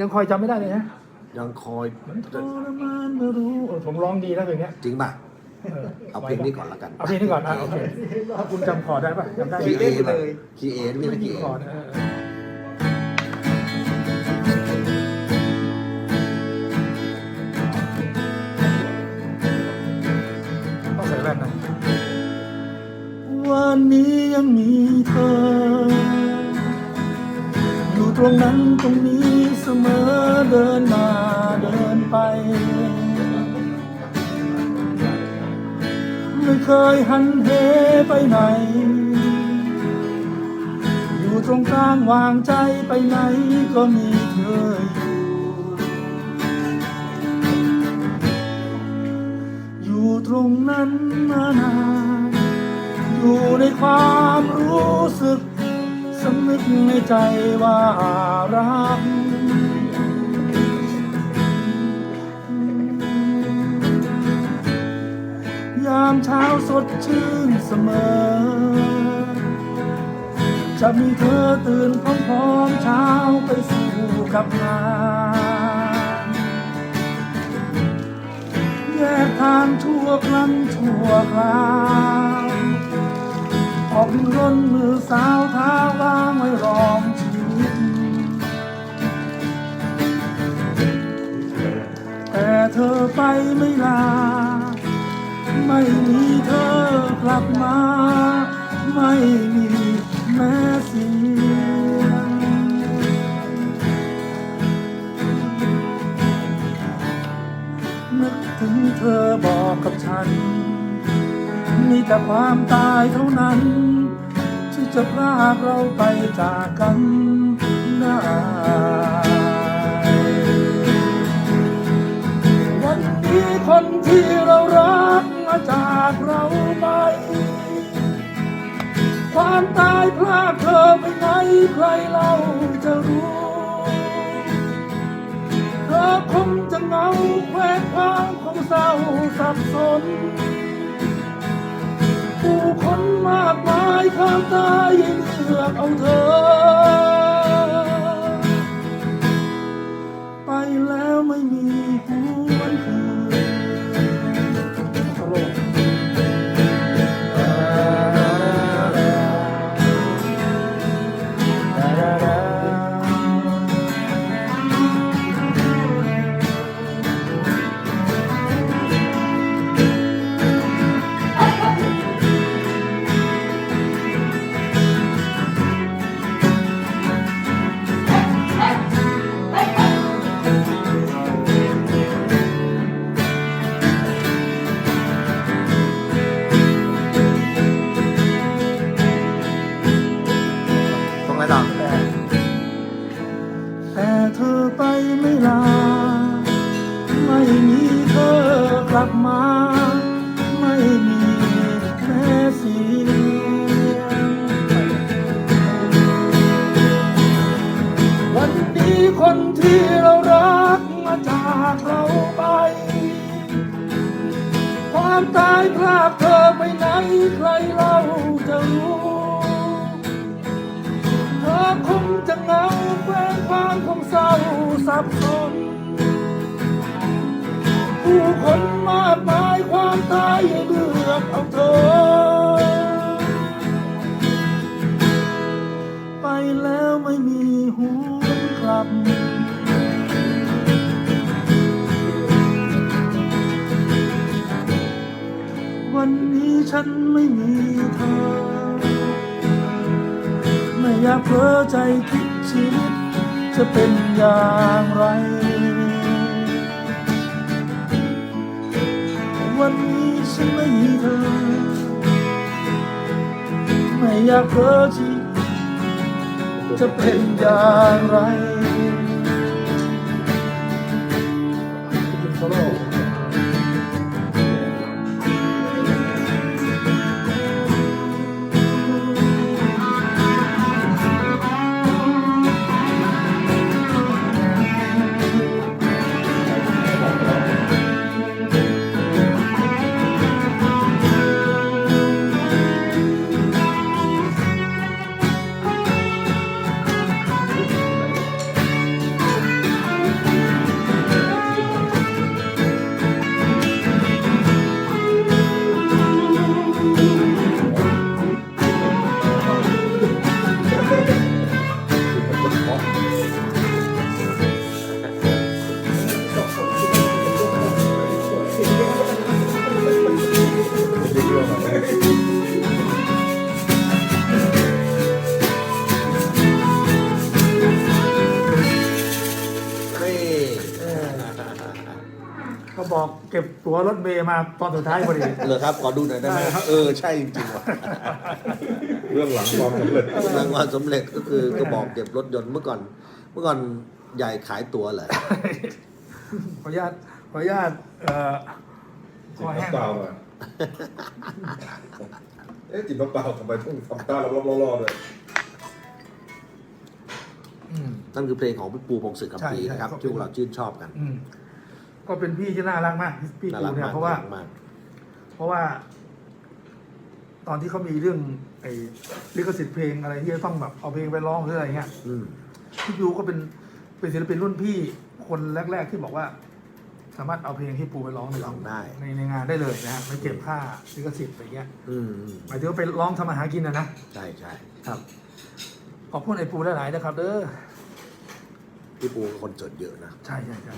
ยังคอยจำไม่ได้เลยนะยังคอยทรมานไม่รู้เออผมร้องดีนะเพลงเนี้ยจริงป่ะ เออเอาเพลงนี้ก่อนละกันเอาเพลงนี้ก่อนอะโอเคถ้าคุณจำคอร์ดได้ปะจำได้ไหมคีย์เอป่ะคีย์เอนี่ไม่ไม่มีคีย์เอคอร์ดเออต้องใส่แว่นนะวันนี้ยังมีเธอ อยู่ตรงนั้นตรงนี้เส มอเดินมาเดินไป ไม่เคยหันเหไปไหน อยู่ตรงกลางวางใจไปไหนก็มีเธออยู่อยู่ตรงนั้นมานาน อยู่ในความรู้สึกสำนึกในใจว่ารัก เช้าสดชื่นเสมอ จะมีเธอตื่นพร้อมๆเช้าไปสู่กับงานแยกทางชั่วครั้งชั่วคราวออกดิ้นรนมือสาวเท้าว่างไว้รองชีวิตแต่เธอไปไม่ลา ไม่มีเธอกลับมา ไม่มีแม้เสียงนึกถึงเธอบอกกับฉัน มีแต่ความตายเท่านั้น ที่จะพรากเราไปจากกันได้วันนี้คนที่เรารัก มาจากเราไป ความตายพลากเธอไปไหนใครเราจะรู้ เธอคงจะเงาแควกคว้างคงเศร้าสับสน ผู้คนมากมายความตายยังเลือกเอาเธอ บมา ไม่มีแม้เสียงวันนี้คนที่เรารักมาจากเราไป ความตายพลากเธอไปไหนใครเราจะรู้ เธอคงจะเหงาแควงควางคงเศร้าสับสนผู้คน วันนี้ฉันไม่มีเธอ ไม่อยากเพ้อใจคิดชีวิต จะเป็นอย่างไร วันนี้ฉันไม่มีเธอ ไม่อยากเพ้อชีจะเป็นอย่างไร บอกเก็บตั๋วรถเมย์มาตอนสุดท้ายพอดีเลยครับขอดูหน่อยได้ไหมได้ครับเออใช่จริงๆว่ะเรื่องหลังความสำเร็จรางวัลสำเร็จก็คือกระบอกเก็บรถยนต์เมื่อก่อน เมื่อก่อนใหญ่ขายตั๋วเหรอขออนุญาตขออนุญาตเอ่อคจิบอแห้งน้ำเปล่ามาเอ๊ะจิบน้ำเปล่าทำไมต้องทำตาเราล่อๆเลยอืม นั่นคือเพลงของพี่ปูพงศ์ศึกคำพีใช่ใช่นะครับครับที่พวกเราชื่นชอบกัน อืม ก็เป็นพี่ที่น่ารักมากพี่น่าปูรักเนี่ยมากเพราะว่าน่ารักมากเพราะว่า ตอนที่เขามีเรื่อง ไอ้ลิขสิทธิ์เพลงอะไรที่จะต้องแบบเอาเพลงไปร้องหรืออะไรเงี้ยอืมพี่ยูก็เป็นเป็นศิลปินรุ่นพี่คนแรก ๆ ที่บอกว่า สามารถเอาเพลงที่ปูไปร้องในร้องได้ ในในงานได้เลยนะฮะไม่เก็บค่าลิขสิทธิ์อะไรเงี้ยอืมอืมหมายถึงว่าไปร้องทำอาหารกินนะนะ ใช่ใช่ครับ ขอบคุณไอ้ปูหลายๆนะครับเด้อพี่ปูคนเจิดเยอะนะ ใช่ใช่ใช่